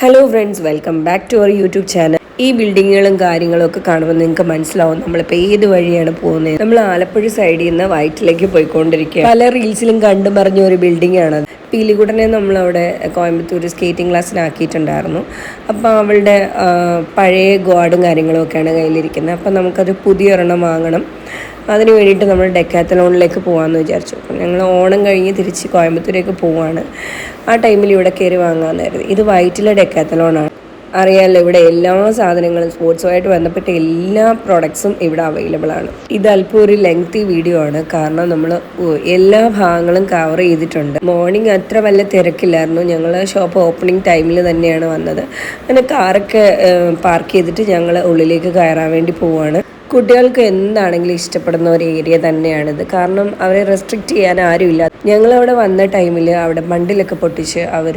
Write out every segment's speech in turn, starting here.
Hello friends, welcome back to our YouTube channel. ഈ ബിൽഡിങ്ങുകളും കാര്യങ്ങളും ഒക്കെ കാണുമ്പോൾ നിങ്ങൾക്ക് മനസ്സിലാവും നമ്മളിപ്പോൾ ഏത് വഴിയാണ് പോകുന്നത്. നമ്മൾ ആലപ്പുഴ സൈഡിൽ നിന്ന് വയറ്റിലേക്ക് പോയിക്കൊണ്ടിരിക്കുക പല റീൽസിലും കണ്ടു പറഞ്ഞ ഒരു ബിൽഡിംഗ് ആണ് പീലികുടനെ നമ്മളവിടെ കോയമ്പത്തൂർ സ്കേറ്റിംഗ് ക്ലാസ്സിനാക്കിയിട്ടുണ്ടായിരുന്നു അപ്പോൾ അവളുടെ പഴയ ഗോഡും കാര്യങ്ങളും ഒക്കെയാണ് കയ്യിലിരിക്കുന്നത്. അപ്പോൾ നമുക്കത് പുതിയൊരെണ്ണം വാങ്ങണം. അതിന് വേണ്ടിയിട്ട് നമ്മൾ ഡെക്കാത്തലോണിലേക്ക് പോകാമെന്ന് വിചാരിച്ചു. അപ്പം ഞങ്ങൾ ഓണം കഴിഞ്ഞ് തിരിച്ച് കോയമ്പത്തൂരേക്ക് പോവാണ്. ആ ടൈമിൽ ഇവിടെ കയറി വാങ്ങാമെന്നായിരുന്നു ഇത് വൈറ്റിലെ ഡെക്കാത്തലോണാണ് അറിയാമല്ലോ ഇവിടെ എല്ലാ സാധനങ്ങളും സ്പോർട്സുമായിട്ട് ബന്ധപ്പെട്ട എല്ലാ പ്രോഡക്ട്സും ഇവിടെ അവൈലബിൾ ആണ്. ഇത് അല്പം ഒരു ലെങ്തി വീഡിയോ ആണ്. കാരണം നമ്മൾ എല്ലാ ഭാഗങ്ങളും കവർ ചെയ്തിട്ടുണ്ട്. മോർണിംഗ് അത്ര വല്ല തിരക്കില്ലായിരുന്നു. ഞങ്ങൾ ഷോപ്പ് ഓപ്പണിംഗ് ടൈമിൽ തന്നെയാണ് വന്നത്. അങ്ങനെ കാറൊക്കെ പാർക്ക് ചെയ്തിട്ട് ഞങ്ങൾ ഉള്ളിലേക്ക് കയറാൻ വേണ്ടി പോവാണ്. കുട്ടികൾക്ക് എന്താണെങ്കിലും ഇഷ്ടപ്പെടുന്ന ഒരു ഏരിയ തന്നെയാണിത്. കാരണം അവരെ റെസ്ട്രിക്റ്റ് ചെയ്യാൻ ആരുമില്ല. ഞങ്ങളവിടെ വന്ന ടൈമിൽ അവിടെ മണ്ടിലൊക്കെ പൊട്ടിച്ച് അവർ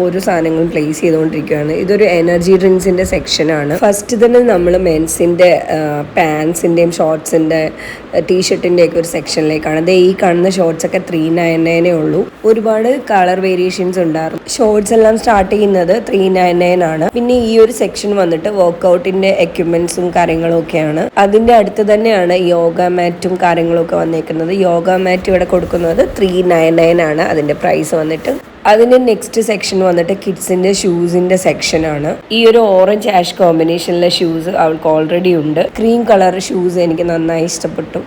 ഓരോ സാധനങ്ങളും പ്ലേസ് ചെയ്തുകൊണ്ടിരിക്കുകയാണ്. ഇതൊരു എനർജി ഡ്രിങ്ക്സിന്റെ സെക്ഷനാണ് ഫസ്റ്റ് തന്നെ നമ്മൾ മെൻസിന്റെ പാൻസിന്റെയും ഷോർട്സിന്റെ ടീഷർട്ടിന്റെയൊക്കെ ഒരു സെക്ഷനിലേക്കാണ് ദേ ഈ കാണുന്ന ഷോർട്സ് ഒക്കെ ത്രീ നയൻ നയനേ ഉള്ളൂ. ഒരുപാട് കളർ വേരിയേഷൻസ് ഉണ്ടായിരുന്നു. ഷോർട്സ് എല്ലാം സ്റ്റാർട്ട് ചെയ്യുന്നത് ത്രീ നയൻ നയൻ ആണ്. പിന്നെ ഈ ഒരു സെക്ഷൻ വന്നിട്ട് വർക്കൗട്ടിന്റെ എക്യുപ്മെന്റ്സും കാര്യങ്ങളും ഒക്കെയാണ്. അതിന്റെ അടുത്ത് തന്നെയാണ് യോഗ മാറ്റും കാര്യങ്ങളൊക്കെ വന്നേക്കുന്നത്. യോഗ മാറ്റ് ഇവിടെ കൊടുക്കുന്നത് ത്രീ നയൻ നയൻ ആണ്. അതിന്റെ പ്രൈസ് വന്നിട്ട്. അതിന്റെ നെക്സ്റ്റ് സെക്ഷൻ വന്നിട്ട് കിഡ്സിന്റെ ഷൂസിന്റെ സെക്ഷനാണ് ആണ്. ഈ ഒരു ഓറഞ്ച് ആഷ് കോമ്പിനേഷനിലെ ഷൂസ് അവൾക്ക് ഓൾറെഡി ഉണ്ട്. ക്രീം കളർ ഷൂസ് എനിക്ക് നന്നായി ഇഷ്ടപ്പെട്ടു.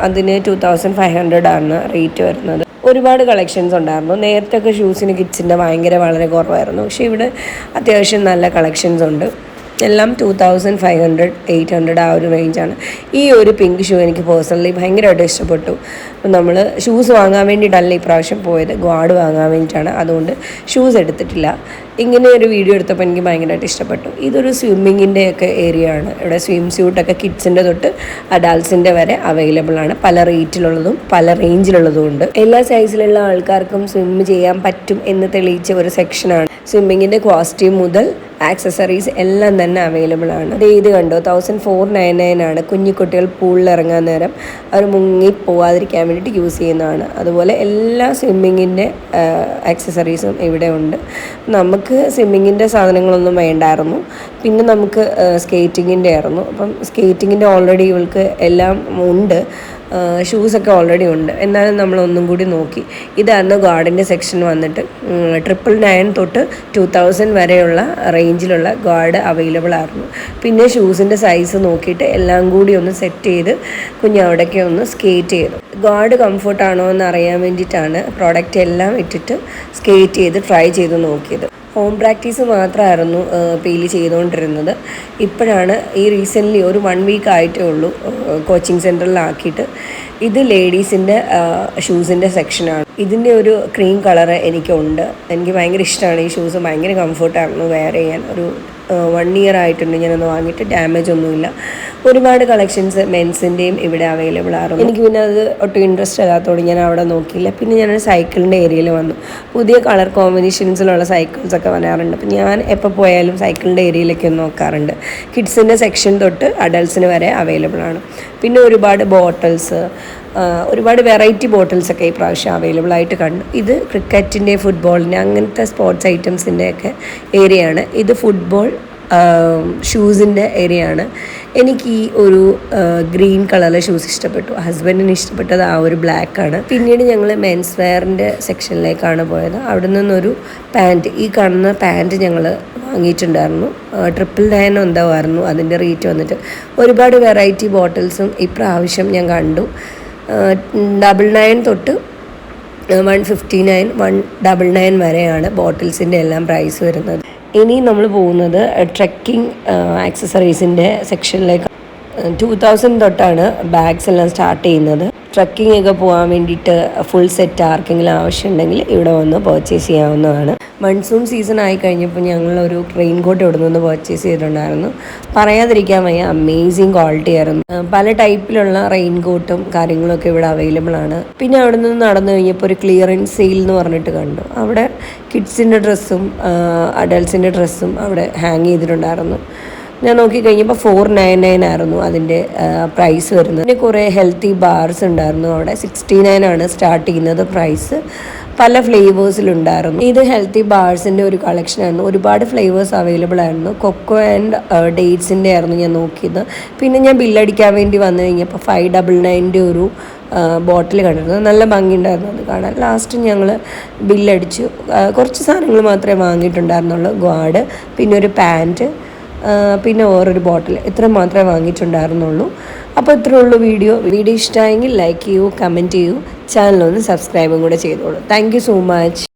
അതിന് ടു തൗസൻഡ് ഫൈവ് ഹൺഡ്രഡ് ആണ് റേറ്റ് വരുന്നത്. ഒരുപാട് കളക്ഷൻസ് ഉണ്ടായിരുന്നു. നേരത്തെ ഒക്കെ ഷൂസിന് കിഡ്സിന്റെ ഭയങ്കര വളരെ കുറവായിരുന്നു. പക്ഷേ ഇവിടെ അത്യാവശ്യം നല്ല കളക്ഷൻസ് ഉണ്ട്. എല്ലാം two thousand five hundred eight hundred ആ ഒരു റേഞ്ചാണ് ഈ ഒരു പിങ്ക് ഷൂ എനിക്ക് പേഴ്സണലി ഭയങ്കരമായിട്ട് ഇഷ്ടപ്പെട്ടു. അപ്പം നമ്മൾ ഷൂസ് വാങ്ങാൻ വേണ്ടിയിട്ടല്ല ഇപ്രാവശ്യം പ്രാവശ്യം പോയത്. ഗാർഡ് വാങ്ങാൻ വേണ്ടിയിട്ടാണ്. അതുകൊണ്ട് ഷൂസ് എടുത്തിട്ടില്ല. ഇങ്ങനെ ഒരു വീഡിയോ എടുത്തപ്പോൾ എനിക്ക് ഭയങ്കരമായിട്ട് ഇഷ്ടപ്പെട്ടു. ഇതൊരു സ്വിമ്മിങ്ങിന്റെ ഒക്കെ ഏരിയ ആണ്. ഇവിടെ സ്വിം സ്യൂട്ടൊക്കെ കിഡ്സിന്റെ തൊട്ട് അഡാൾട്ട്സിന്റെ വരെ അവൈലബിൾ ആണ്. പല റേറ്റിലുള്ളതും പല റേഞ്ചിലുള്ളതും ഉണ്ട്. എല്ലാ സൈസിലുള്ള ആൾക്കാർക്കും സ്വിം ചെയ്യാൻ പറ്റും എന്ന് തെളിയിച്ച ഒരു സെക്ഷനാണ് സ്വിമ്മിങ്ങിന്റെ കോസ്റ്റ്യൂം മുതൽ ആക്സസറീസ് എല്ലാം തന്നെ അവൈലബിൾ ആണ്. അത് ഇത് കണ്ടോ? തൗസൻഡ് ഫോർ നയൻ നയൻ ആണ്. കുഞ്ഞു കുട്ടികൾ പൂളിൽ ഇറങ്ങാൻ നേരം അവർ മുങ്ങി പോവാതിരിക്കാൻ വേണ്ടിയിട്ട് യൂസ് ചെയ്യുന്നതാണ്. അതുപോലെ എല്ലാ സ്വിമ്മിങ്ങിന്റെ ആക്സസറീസും ഇവിടെ ഉണ്ട്. നമുക്ക് സ്വിമ്മിങ്ങിന്റെ സാധനങ്ങളൊന്നും വേണ്ടായിരുന്നു. പിന്നെ നമുക്ക് സ്കേറ്റിങ്ങിന്റെ ആയിരുന്നു. അപ്പം സ്കേറ്റിങ്ങിന്റെ ഓൾറെഡി ഇവൾക്ക് എല്ലാം ഉണ്ട്. ഷൂസൊക്കെ ഓൾറെഡി ഉണ്ട്. എന്നാലും നമ്മൾ ഒന്നും കൂടി നോക്കി. ഇതായിരുന്നു ഗാർഡിന്റെ സെക്ഷൻ വന്നിട്ട്. ട്രിപ്പിൾ നയൻ തൊട്ട് ടു തൗസൻഡ് വരെയുള്ള റേഞ്ചിലുള്ള ഗാർഡ് അവൈലബിൾ ആയിരുന്നു. പിന്നെ ഷൂസിന്റെ സൈസ് നോക്കിയിട്ട് എല്ലാം കൂടി ഒന്ന് സെറ്റ് ചെയ്ത് കുഞ്ഞവിടേക്ക് ഒന്ന് സ്കേറ്റ് ചെയ്തു. ഗാർഡ് കംഫർട്ടാണോ എന്ന് അറിയാൻ വേണ്ടിയിട്ടാണ് പ്രോഡക്റ്റ് എല്ലാം ഇട്ടിട്ട് സ്കേറ്റ് ചെയ്ത് ട്രൈ ചെയ്ത് നോക്കിയത്. ഹോം പ്രാക്ടീസ് മാത്രമായിരുന്നു പേലി ചെയ്തുകൊണ്ടിരുന്നത്. ഇപ്പോഴാണ് ഈ റീസെന്റ്ലി ഒരു വൺ വീക്ക് ആയിട്ടേ ഉള്ളൂ കോച്ചിങ് സെന്ററിലാക്കിയിട്ട് ഇത് ലേഡീസിന്റെ ഷൂസിന്റെ സെക്ഷനാണ് ഇതിന്റെ ഒരു ക്രീം കളർ എനിക്കുണ്ട്. എനിക്ക് ഭയങ്കര ഇഷ്ടമാണ്. ഈ ഷൂസ് ഭയങ്കര കംഫർട്ടായിരുന്നു വെയർ ചെയ്യാൻ. ഒരു വൺ ഇയർ ആയിട്ടുണ്ട് ഞാനൊന്ന് വാങ്ങിയിട്ട്. ഡാമേജ് ഒന്നുമില്ല. ഒരുപാട് കളക്ഷൻസ് മെൻസിന്റെയും ഇവിടെ അവൈലബിൾ ആയിരുന്നു എനിക്ക് പിന്നെ അത് ഒട്ടും ഇൻട്രസ്റ്റ് അല്ലാത്തതുകൊണ്ട് ഞാൻ അവിടെ നോക്കിയില്ല. പിന്നെ ഞാനൊരു സൈക്കിളിന്റെ ഏരിയയിൽ വന്നു. പുതിയ കളർ കോമ്പിനേഷൻസിലുള്ള സൈക്കിൾസ് ഒക്കെ വരാറുണ്ട്. അപ്പം ഞാൻ എപ്പോൾ പോയാലും സൈക്കിളിന്റെ ഏരിയയിലേക്ക് ഒന്ന് നോക്കാറുണ്ട്. കിഡ്സിന്റെ സെക്ഷൻ തൊട്ട് അഡൾട്ട്സിന് വരെ അവൈലബിൾ ആണ്. പിന്നെ ഒരുപാട് ബോട്ടിൽസ് ഒരുപാട് വെറൈറ്റി ബോട്ടിൽസൊക്കെ ഈ പ്രാവശ്യം അവൈലബിൾ ആയിട്ട് കണ്ടു. ഇത് ക്രിക്കറ്റിന്റെ ഫുട്ബോളിന്റെ അങ്ങനത്തെ സ്പോർട്സ് ഐറ്റംസിന്റെ ഒക്കെ ഏരിയയാണ് ഇത് ഫുട്ബോൾ ഷൂസിന്റെ ഏരിയ ആണ്. എനിക്ക് ഈ ഒരു ഗ്രീൻ കളറിലെ ഷൂസ് ഇഷ്ടപ്പെട്ടു. ഹസ്ബൻഡിന് ഇഷ്ടപ്പെട്ടത് ആ ഒരു ബ്ലാക്ക് ആണ്. പിന്നീട് ഞങ്ങൾ മെൻസ് വെയറിന്റെ സെക്ഷനിലേക്കാണ് പോയത്. അവിടെ നിന്നൊരു പാന്റ് ഈ കാണുന്ന പാന്റ് ഞങ്ങൾ വാങ്ങിയിട്ടുണ്ടായിരുന്നു. ട്രിപ്പിൾ നയൻ എന്തായിരുന്നു അതിന്റെ റേറ്റ് വന്നിട്ട്. ഒരുപാട് വെറൈറ്റി ബോട്ടിൽസും ഇപ്രാവശ്യം ഞാൻ കണ്ടു. ഡബിൾ നയൻ തൊട്ട് one fifty nine one double nine വരെയാണ് ബോട്ടിൽസിന്റെ എല്ലാം പ്രൈസ് വരുന്നത്. ഇനി നമ്മൾ പോകുന്നത് ട്രക്കിംഗ് ആക്സസറീസിന്റെ സെക്ഷനിലേക്ക്. ടു തൗസൻഡ് തൊട്ടാണ് ബാഗ്സ് എല്ലാം സ്റ്റാർട്ട് ചെയ്യുന്നത്. ട്രക്കിംഗ് ഒക്കെ പോകാൻ വേണ്ടിയിട്ട് ഫുൾ സെറ്റ് ആർക്കെങ്കിലും ആവശ്യമുണ്ടെങ്കിൽ ഇവിടെ വന്ന് പർച്ചേസ് ചെയ്യാവുന്നതാണ്. മൺസൂൺ സീസൺ ആയി കഴിഞ്ഞപ്പോൾ ഞങ്ങളൊരു റെയിൻ കോട്ട് ഇവിടെ നിന്ന് പർച്ചേസ് ചെയ്തിട്ടുണ്ടായിരുന്നു. പറയാതിരിക്കാൻ വയ്യ അമേസിങ് ക്വാളിറ്റി ആയിരുന്നു. പല ടൈപ്പിലുള്ള റെയിൻ കോട്ടും കാര്യങ്ങളൊക്കെ ഇവിടെ അവൈലബിൾ ആണ്. പിന്നെ അവിടെ നിന്ന് നടന്നു കഴിഞ്ഞപ്പോൾ ഒരു ക്ലിയറൻസ് സെയിൽ എന്ന് പറഞ്ഞിട്ട് കണ്ടു. അവിടെ കിഡ്സിന്റെ ഡ്രസ്സും അഡൽസിന്റെ ഡ്രസ്സും അവിടെ ഹാങ് ചെയ്തിട്ടുണ്ടായിരുന്നു. ഞാൻ നോക്കി കഴിഞ്ഞപ്പോൾ ഫോർ നയൻ നയൻ ആയിരുന്നു അതിന്റെ പ്രൈസ് വരുന്നത്. പിന്നെ കുറേ ഹെൽത്തി ബാർസ് ഉണ്ടായിരുന്നു അവിടെ. സിക്സ്റ്റി നയൻ ആണ് സ്റ്റാർട്ട് ചെയ്യുന്നത് പ്രൈസ് പല ഫ്ലേവേഴ്സിലുണ്ടായിരുന്നു ഇത് ഹെൽത്തി ബാർസിന്റെ ഒരു കളക്ഷൻ ആയിരുന്നു. ഒരുപാട് ഫ്ലേവേഴ്സ് അവൈലബിൾ ആയിരുന്നു. കൊക്കോ ആൻഡ് ഡേറ്റ്സിന്റെ ആയിരുന്നു ഞാൻ നോക്കിയത്. പിന്നെ ഞാൻ ബില്ലടിക്കാൻ വേണ്ടി വന്നു കഴിഞ്ഞപ്പോൾ ഫൈവ് ഡബിൾ നയന്റെ ഒരു ബോട്ടിൽ കണ്ടിരുന്നു. നല്ല ഭംഗിയുണ്ടായിരുന്നു അത് കാണാൻ. ലാസ്റ്റ് ഞങ്ങൾ ബില്ലടിച്ചു കുറച്ച് സാധനങ്ങൾ മാത്രമേ വാങ്ങിയിട്ടുണ്ടായിരുന്നുള്ളൂ. ഗാർഡ് പിന്നെ ഒരു പാന്റ് പിന്നെ വേറൊരു ബോട്ടിൽ ഇത്ര മാത്രമേ വാങ്ങിയിട്ടുണ്ടായിരുന്നുള്ളൂ. അപ്പോൾ ഇത്രേ ഉള്ളൂ വീഡിയോ. വീഡിയോ ഇഷ്ടമായെങ്കിൽ ലൈക്ക് ചെയ്യൂ കമന്റ് ചെയ്യൂ. ചാനലൊന്ന് സബ്സ്ക്രൈബും കൂടെ ചെയ്തോളൂ. Thank so much